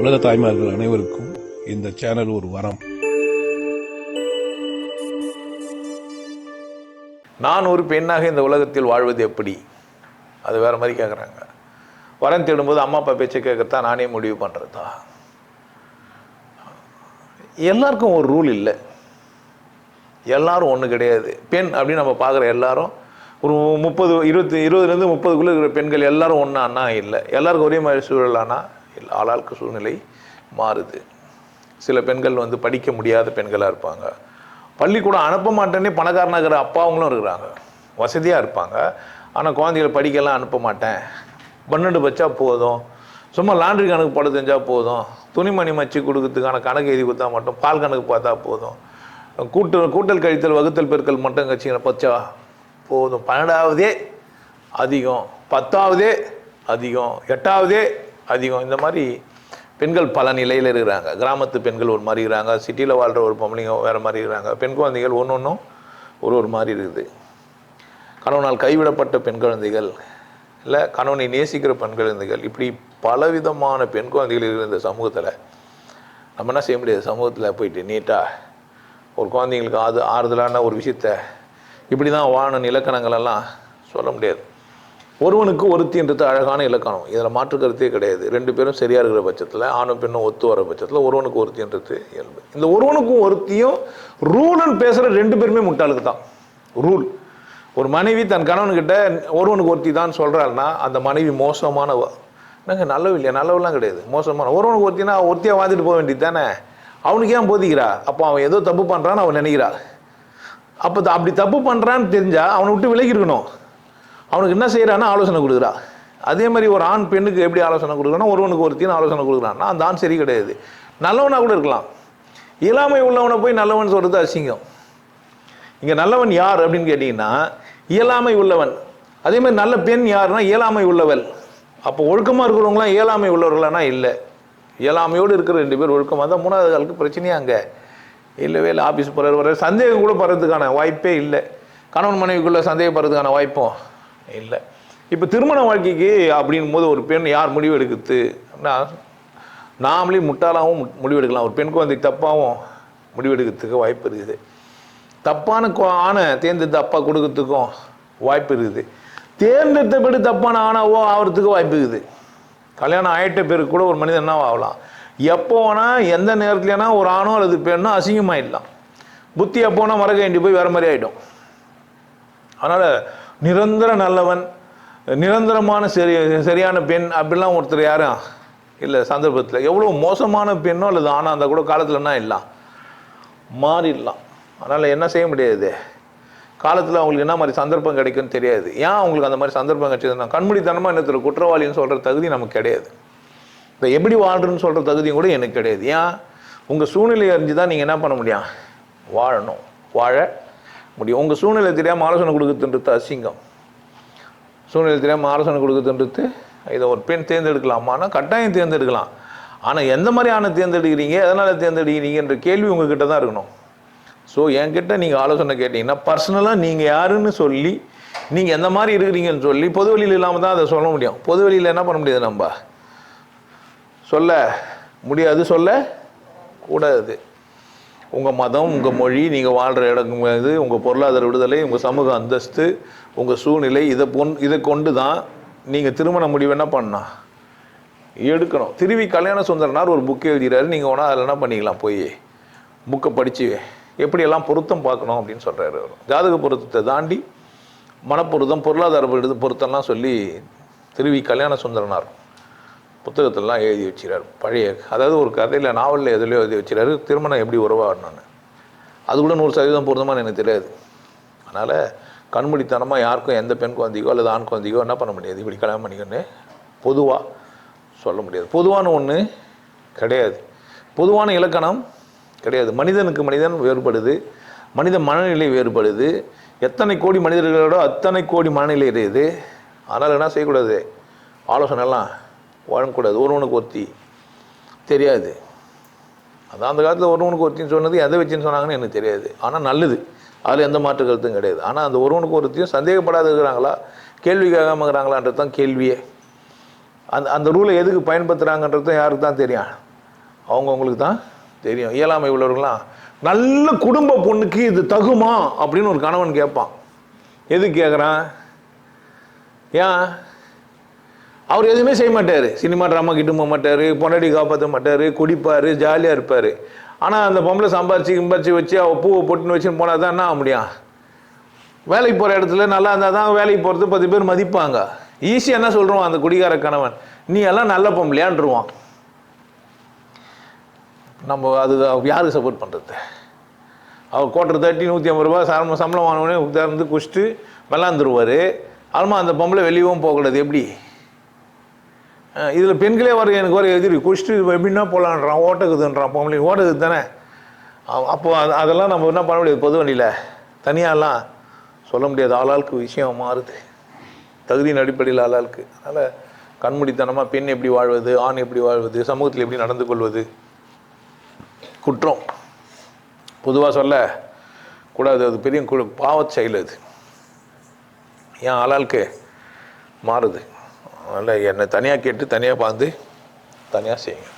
உலக தாய்மார்கள் அனைவருக்கும் இந்த சேனல் ஒரு வரம். நான் ஒரு பெண்ணாக இந்த உலகத்தில் வாழ்வது எப்படி? அது வேற மாதிரி கேட்குறாங்க வரன் தேடும்போது அம்மா அப்பா பேச்சை கேட்கறதா நானே முடிவு பண்ணுறதா எல்லாருக்கும் ஒரு ரூல் இல்லை. எல்லாரும் ஒன்று கிடையாது. பெண் அப்படின்னு நம்ம பார்க்குற எல்லாரும் ஒரு முப்பது இருபத்தி இருபதுலேருந்து முப்பதுக்குள்ளே இருக்கிற பெண்கள் எல்லாரும் அண்ணா இல்லை. எல்லாருக்கும் ஒரே மாதிரி சூழலானா ஆளாளுக்கு சூழ்நிலை மாறுது. சில பெண்கள் வந்து படிக்க முடியாத பெண்களாக இருப்பாங்க. பள்ளிக்கூடம் அனுப்ப மாட்டேன்னே பணக்காரனாக இருக்கிற அப்பாவங்களும் இருக்கிறாங்க. வசதியாக இருப்பாங்க. ஆனால் குழந்தைகளை படிக்கலாம் அனுப்ப மாட்டேன். பன்னெண்டு வச்சா போதும். சும்மா லாண்ட்ரி கணக்கு போட தெரிஞ்சால் போதும். துணிமணி மச்சி கொடுக்கறதுக்கான கணக்கு எழுதி கொடுத்தா மட்டும் பால் கணக்கு பார்த்தா போதும். கூட்டு கூட்டல் கழித்தல் வகுத்தல் பெருக்கல் மட்டும் கட்சிகளை பச்சா போதும். பன்னெண்டாவதே அதிகம். பத்தாவதே அதிகம். எட்டாவதே அதிகம். இந்த மாதிரி பெண்கள் பல நிலையில் இருக்கிறாங்க. கிராமத்து பெண்கள் ஒரு மாதிரி இருக்கிறாங்க. சிட்டியில் வாழ்கிற ஒரு பொம்பளைங்க வேறு மாதிரி இருக்கிறாங்க. பெண் குழந்தைகள் ஒன்று ஒன்றும் ஒரு ஒரு மாதிரி இருக்குது. கணவனால் கைவிடப்பட்ட பெண் குழந்தைகள் இல்லை கணவனை நேசிக்கிற பெண் குழந்தைகள் இப்படி பலவிதமான பெண் குழந்தைகள் இருக்கிற இந்த சமூகத்தில் நம்ம என்ன செய்ய முடியாது? சமூகத்தில் போயிட்டு நீட்டாக ஒரு குழந்தைங்களுக்கு ஆது ஆறுதலான ஒரு விஷயத்த இப்படி தான் வாழணும் இலக்கணங்கள் எல்லாம் சொல்ல முடியாது. ஒருவனுக்கு ஒருத்தின்றது அழகான இலக்கணம். இதில் மாற்று கருத்தே கிடையாது. ரெண்டு பேரும் சரியாக இருக்கிற பட்சத்தில் ஆணும் பெண்ணும் ஒத்து வர பட்சத்தில் ஒருவனுக்கு ஒருத்தின்றது இயல்பு. இந்த ஒருவனுக்கும் ஒருத்தியும் ரூல்னு பேசுகிற ரெண்டு பேருமே முட்டாளுக்கு தான். ரூல். ஒரு மனைவி தன் கணவன்கிட்ட ஒருவனுக்கு ஒருத்தி தான் சொல்கிறாள்னா அந்த மனைவி மோசமானவ என்னங்க நல்லவ இல்லையா? நல்லவெல்லாம் கிடையாது. மோசமான ஒருவனுக்கு ஒருத்தினா ஒருத்தியாக வாழ்ந்துட்டு போக வேண்டியது தானே? அவனுக்கு ஏன் போதிக்கிறா? அப்போ அவன் ஏதோ தப்பு பண்ணுறான்னு அவன் நினைக்கிறா. அப்போ அப்படி தப்பு பண்ணுறான்னு தெரிஞ்சால் அவனை விட்டு விலகி இருக்கணும். அவனுக்கு என்ன செய்கிறான்னு ஆலோசனை கொடுக்குறா. அதே மாதிரி ஒரு ஆண் பெண்ணுக்கு எப்படி ஆலோசனை கொடுக்குறான்னா ஒருவனுக்கு ஒருத்தின்னு ஆலோசனை கொடுக்குறான்னா அந்த ஆண் சரி கிடையாது. நல்லவனாக கூட இருக்கலாம். இயலாமை உள்ளவனை போய் நல்லவன் சொல்கிறது அசிங்கம். இங்கே நல்லவன் யார் அப்படின்னு கேட்டிங்கன்னா இயலாமை உள்ளவன். அதே மாதிரி நல்ல பெண் யாருன்னா இயலாமை உள்ளவள். அப்போ ஒழுக்கமாக இருக்கிறவங்களாம் இயலாமை உள்ளவர்களானா இல்லை. இயலாமையோடு இருக்கிற ரெண்டு பேர் ஒழுக்கமாக தான் மூணாவது ஆளுக்கு பிரச்சனையே அங்கே? இல்லவே இல்லை ஆஃபீஸ் போகிற வர சந்தேகம் கூட படுறதுக்கான வாய்ப்பே இல்லை. கணவன் மனைவிக்குள்ளே சந்தேகப்படுறதுக்கான வாய்ப்பும் இல்லை. இப்போ திருமண வாழ்க்கைக்கு அப்படின் போது ஒரு பெண் யார் முடிவு எடுக்குது? அப்படின்னா நாமளே முட்டாளாகவும் முடிவு முடிவெடுக்கலாம். ஒரு பெண் குழந்தைக்கு தப்பாகவும் முடிவெடுக்கிறதுக்கு வாய்ப்பு இருக்குது. தப்பான ஆணை தேர்ந்தெடுத்து அப்பா கொடுக்கறதுக்கும் வாய்ப்பு இருக்குது. தேர்ந்தெடுத்தபடி தப்பான ஆணாவோ ஆகிறதுக்கு வாய்ப்பு இருக்குது. கல்யாணம் ஆயிட்ட பேருக்கு கூட ஒரு மனிதன் என்ன ஆகலாம்? எப்போ வேணால் எந்த நேரத்துலனா ஒரு ஆணோ அல்லது பெண்ணோ அசிங்கமாயிடலாம். புத்தி எப்போனா மறக்க வேண்டி போய் வேறு மாதிரி ஆகிடும் அதனால் நிரந்தர நல்லவன் நிரந்தரமான சரி சரியான பெண் அப்படிலாம் ஒருத்தர் யாரும் இல்லை சந்தர்ப்பத்தில். எவ்வளோ மோசமான பெண்ணோ அல்லது ஆனால் அந்த கூட காலத்துலன்னா இல்லாம் மாறிடலாம். அதனால் என்ன செய்ய முடியாது? காலத்தில் அவங்களுக்கு என்ன மாதிரி சந்தர்ப்பம் கிடைக்கும்னு தெரியாது. ஏன் அவங்களுக்கு அந்த மாதிரி சந்தர்ப்பம் கிடைச்சதுன்னா கண்மூடித்தனமாக என்னத்தில் குற்றவாளின்னு சொல்கிற தகுதி நமக்கு கிடையாது. இப்போ எப்படி வாழ்றதுன்னு சொல்கிற தகுதியும் கூட எனக்கு கிடையாது. ஏன்? உங்கள் சூழ்நிலையை அறிஞ்சு தான் நீங்கள் என்ன பண்ண முடியும்? வாழணும். வாழ முடியும். உங்கள் சூழ்நிலை தெரியாமல் ஆலோசனை கொடுக்குறதுன்றது அசிங்கம். சூழ்நிலை தெரியாமல் ஆலோசனை கொடுக்குறதுன்றது இதை ஒரு பெண் தேர்ந்தெடுக்கலாமான்னா கட்டாயம் தேர்ந்தெடுக்கலாம். ஆனால் எந்த மாதிரியான தேர்ந்தெடுக்கிறீங்க எதனால் தேர்ந்தெடுக்கிறீங்கன்ற கேள்வி உங்ககிட்ட தான் இருக்கணும். ஸோ என்கிட்ட நீங்கள் ஆலோசனை கேட்டிங்கன்னா பர்சனலாக நீங்கள் யாருன்னு சொல்லி நீங்கள் எந்த மாதிரி இருக்கிறீங்கன்னு சொல்லி பொது வழியில் இல்லாமல் தான் அதை சொல்ல முடியும். பொது வழியில் என்ன பண்ண முடியாது நம்ம? சொல்ல முடியாது சொல்ல கூடாது. உங்கள் மதம் உங்கள் மொழி நீங்கள் வாழ்கிற இடம் இது உங்கள் பொருளாதார விடுதலை உங்கள் சமூக அந்தஸ்து உங்கள் சூழ்நிலை இதை பொன் இதை கொண்டு தான் நீங்கள் திருமண முடிவு என்ன பண்ணலாம் எடுக்கணும். திருவி கல்யாண சுந்தரனார் ஒரு புக் எழுதுகிறாரு நீங்கள் வேணால் அதில் என்ன பண்ணிக்கலாம்? போய் புக்கை படித்து எப்படியெல்லாம் பொருத்தம் பார்க்கணும் அப்படின்னு சொல்கிறாரு அவர். ஜாதக பொருத்தத்தை தாண்டி மனப்பொருத்தம் பொருளாதார பொருத்தம்லாம் சொல்லி திருவி கல்யாண சுந்தரனார் புத்தகத்திலலாம் எழுதி வச்சுறாரு பழைய அதாவது ஒரு கதையில் நாவலில் எதுலையோ எழுதி வச்சுறாரு திருமணம் எப்படி உறவாடணும்னு அது கூட நூறு சதவீதம் பொருத்தமாக எனக்கு தெரியாது. அதனால் கண்மூடித்தனமாக யாருக்கும் எந்த பெண் குழந்தைக்கோ அல்லது ஆண் குழந்தைக்கோ என்ன பண்ண முடியாது? இப்படி கல்யாணம் பண்ணிக்கன்னு பொதுவாக சொல்ல முடியாது. பொதுவான ஒன்று கிடையாது. பொதுவான இலக்கணம் கிடையாது. மனிதனுக்கு மனிதன் வேறுபடுது. மனித மனநிலை வேறுபடுது. எத்தனை கோடி மனிதர்களோட அத்தனை கோடி மனநிலை இருக்குது. அதனால் என்ன செய்யக்கூடாது? ஆலோசனைலாம் வாழக்கூடாது. ஒருவனுக்கு ஒருத்தி தெரியாது. அதான் அந்த காலத்தில் ஒருவனுக்கு ஒருத்தின்னு சொன்னது எதை வச்சுன்னு சொன்னாங்கன்னு எனக்கு தெரியாது. ஆனால் நல்லது. அதில் எந்த மாற்று கருத்தும் கிடையாது. ஆனால் அந்த ஒருவனுக்கு ஒருத்தையும் சந்தேகப்படாத இருக்கிறாங்களா? கேள்வி கேட்காம இருக்கிறாங்களான்றது தான் கேள்வியே. அந்த அந்த ரூலை எதுக்கு பயன்படுத்துகிறாங்கன்றது யாருக்கு தான் தெரியும். அவங்கவுங்களுக்கு தான் தெரியும். இயலாமை உள்ளவர்களாம் நல்ல குடும்ப பொண்ணுக்கு இது தகுமா? அப்படின்னு ஒரு கணவன் கேட்பான். எது கேட்குறான் ஏன்? அவர் எதுவுமே செய்ய மாட்டார். சினிமா ட்ராமா கிட்ட போக மாட்டார். பொண்டாடி காப்பாற்ற மாட்டார். குடிப்பார். ஜாலியாக இருப்பார். ஆனால் அந்த பொம்பளை சம்பாரிச்சு கிம்பாரிச்சு வச்சு அவள் பூவை பொட்டுன்னு வச்சுன்னு போனால் தான் என்ன ஆக முடியும்? வேலைக்கு போகிற இடத்துல நல்லா இருந்தால் தான் வேலைக்கு போகிறது பத்து பேர் மதிப்பாங்க. ஈஸியாக என்ன சொல்கிறோம் அந்த குடிகார கணவன்? நீ எல்லாம் நல்ல பொம்பளையான்ருவான். நம்ம அது யாருக்கு சப்போர்ட் பண்ணுறது அவர் கோட்டர் தட்டி நூற்றி ஐம்பது ரூபா சம்பளம் சம்பளம் வாங்கினோடனே உட்கார்ந்து குடிச்சிட்டு விளாந்துருவார் அதுமா அந்த பொம்பளை வெளியவும் போகக்கூடாது. எப்படி? இதில் பெண்களே வர எனக்கு வர எதிரி குடிச்சிட்டு எப்படின்னா போகலான்றான் ஓட்டக்குதுன்றான் பொம்பளை. ஓட்டக்குது தானே? அப்போ அது அதெல்லாம் நம்ம என்ன பண்ண முடியாது? பொது வண்டியில். தனியாலாம் சொல்ல முடியாது. ஆளாளுக்கு விஷயம் மாறுது. தகுதியின் அடிப்படையில் ஆளாளுக்கு. அதனால் கண்மூடித்தனமாக பெண் எப்படி வாழ்வது ஆண் எப்படி வாழ்வது சமூகத்தில் எப்படி நடந்து கொள்வது? குற்றம். பொதுவாக சொல்ல கூடாது. அது பெரிய பாவச் செயல் அது. ஏன் ஆளாளுக்கு மாறுது? அதனால் என்னை தனியாக கேட்டு தனியாக பார்த்து தனியாக செய்யுங்க.